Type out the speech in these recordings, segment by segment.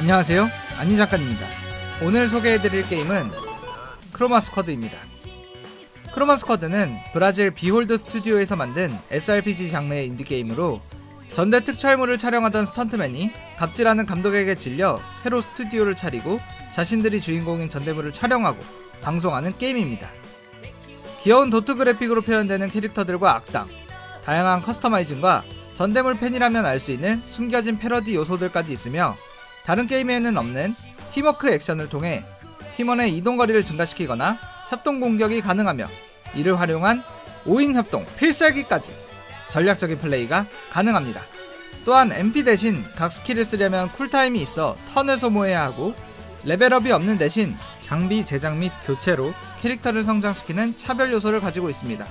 안녕하세요. 아니 작가입니다. 오늘 소개해드릴 게임은 크로마 스쿼드입니다. 크로마 스쿼드는 브라질 비홀드 스튜디오에서 만든 SRPG 장르의 인디 게임으로 전대 특촬물을 촬영하던 스턴트맨이 갑질하는 감독에게 질려 새로 스튜디오를 차리고 자신들이 주인공인 전대물을 촬영하고 방송하는 게임입니다. 귀여운 도트 그래픽으로 표현되는 캐릭터들과 악당, 다양한 커스터마이징과 전대물 팬이라면 알 수 있는 숨겨진 패러디 요소들까지 있으며 다른 게임에는 없는 팀워크 액션을 통해 팀원의 이동 거리를 증가시키거나 협동 공격이 가능하며 이를 활용한 5인 협동 필살기까지 전략적인 플레이가 가능합니다. 또한 MP 대신 각 스킬을 쓰려면 쿨타임이 있어 턴을 소모해야 하고 레벨업이 없는 대신 장비 제작 및 교체로 캐릭터를 성장시키는 차별 요소를 가지고 있습니다.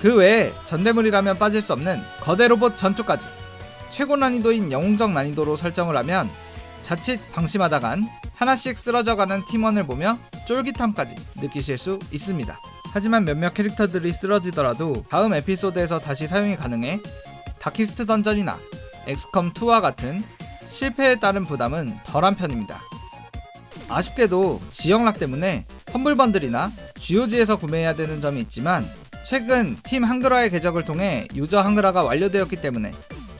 그 외에 전대물이라면 빠질 수 없는 거대 로봇 전투까지 최고 난이도인 영웅적 난이도로 설정을 하면 자칫 방심하다간 하나씩 쓰러져가는 팀원을 보며 쫄깃함까지 느끼실 수 있습니다. 하지만 몇몇 캐릭터들이 쓰러지더라도 다음 에피소드에서 다시 사용이 가능해 다키스트 던전이나 엑스컴 2와 같은 실패에 따른 부담은 덜한 편입니다. 아쉽게도 지역락 때문에 험블 번들이나 GOG에서 구매해야 되는 점이 있지만 최근 팀 한글화의 궤적을 통해 유저 한글화가 완료되었기 때문에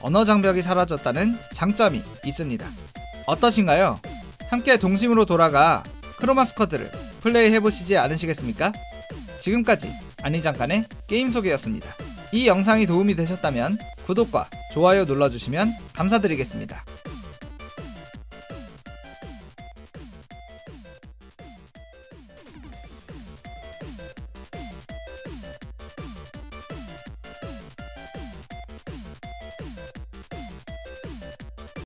언어 장벽이 사라졌다는 장점이 있습니다. 어떠신가요? 함께 동심으로 돌아가 크로마 스쿼드를 플레이 해보시지 않으시겠습니까? 지금까지 아니잠깐의 게임 소개였습니다. 이 영상이 도움이 되셨다면 구독과 좋아요 눌러주시면 감사드리겠습니다.